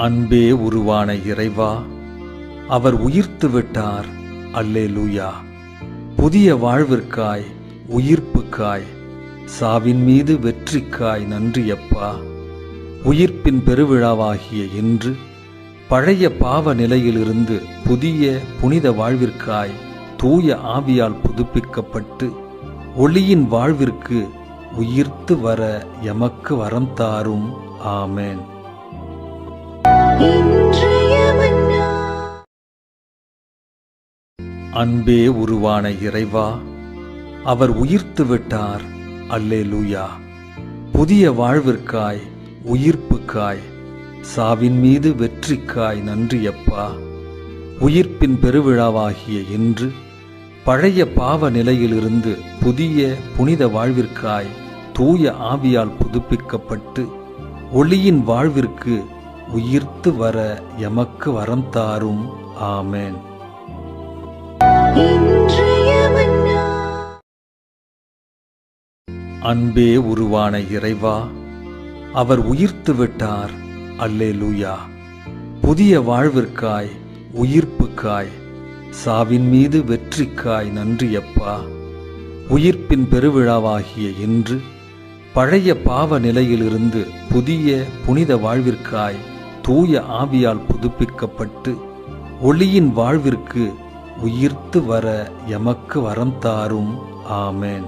அன்பே உருவான இறைவா அவர் உயிர்த்து விட்டார். அல்லே லூயா புதிய வாழ்விற்காய் உயிர்ப்புக்காய் சாவின் மீது வெற்றிக்காய் நன்றியப்பா. உயிர்ப்பின் பெருவிழாவாகிய இன்று பழைய பாவ நிலையிலிருந்து புதிய புனித வாழ்விற்காய் தூய ஆவியால் புதுப்பிக்கப்பட்டு ஒளியின் வாழ்விற்கு உயிர்த்து வர எமக்கு வரம் தாரும். ஆமேன். அன்பே உருவான இறைவா அவர் உயிர்த்து விட்டார். அல்லே லூயா புதிய வாழ்விற்காய் உயிர்ப்புக்காய் சாவின் மீது வெற்றிக்காய் நன்றியப்பா. உயிர்ப்பின் பெருவிழாவாகிய இன்று பழைய பாவ நிலையிலிருந்து புதிய புனித வாழ்விற்காய் தூய ஆவியால் புதுப்பிக்கப்பட்டு ஒளியின் வாழ்விற்கு உயிர்த்து வர எமக்கு வரம் தாரும். ஆமேன். அன்பே உருவான இறைவா அவர் உயிர்த்து விட்டார். அல்லே லூயா புதிய வாழ்விற்காய் உயிர்ப்புக்காய் சாவின் மீது வெற்றிக்காய் நன்றியப்பா. உயிர்ப்பின் பெருவிழாவாகிய இன்று பழைய பாவ நிலையிலிருந்து புதிய புனித வாழ்விற்காய் தூய ஆவியால் புதுப்பிக்கப்பட்டு ஒளியின் வாழ்விற்கு உயிர்த்து வர எமக்கு வரம் தாரும். ஆமேன்.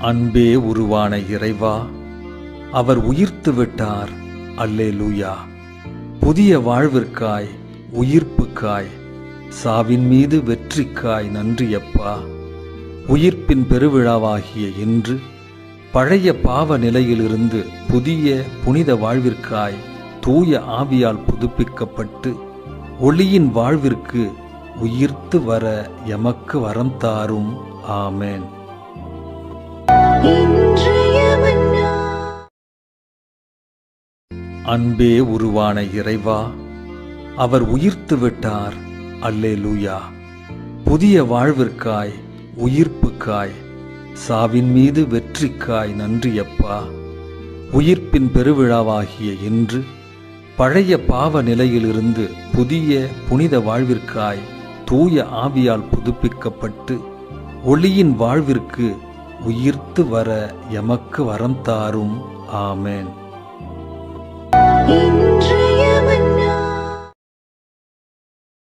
அன்பே உருவான இறைவா அவர் உயிர்த்து விட்டார். அல்லே லூயா புதிய வாழ்விற்காய் உயிர்ப்புக்காய் சாவின் மீது வெற்றிக்காய் நன்றியப்பா. உயிர்ப்பின் பெருவிழாவாகிய இன்று பழைய பாவ நிலையிலிருந்து புதிய புனித வாழ்விற்காய் தூய ஆவியால் புதுப்பிக்கப்பட்டு ஒளியின் வாழ்விற்கு உயிர்த்து வர எமக்கு வரம் தாரும். ஆமேன். அன்பே உருவான இறைவா அவர் உயிர்த்து விட்டார். அல்லேலூயா. புதிய வாழ்விற்காய் உயிர்ப்புக்காய் சாவின் மீது வெற்றிக்காய் நன்றியப்பா. உயிர்ப்பின் பெருவிழாவாகிய இன்று பழைய பாவ நிலையிலிருந்து புதிய புனித வாழ்விற்காய் தூய ஆவியால் புதுப்பிக்கப்பட்டு ஒளியின் வாழ்விற்கு உயிர்த்து வர எமக்கு வரம் தாரும். ஆமேன்.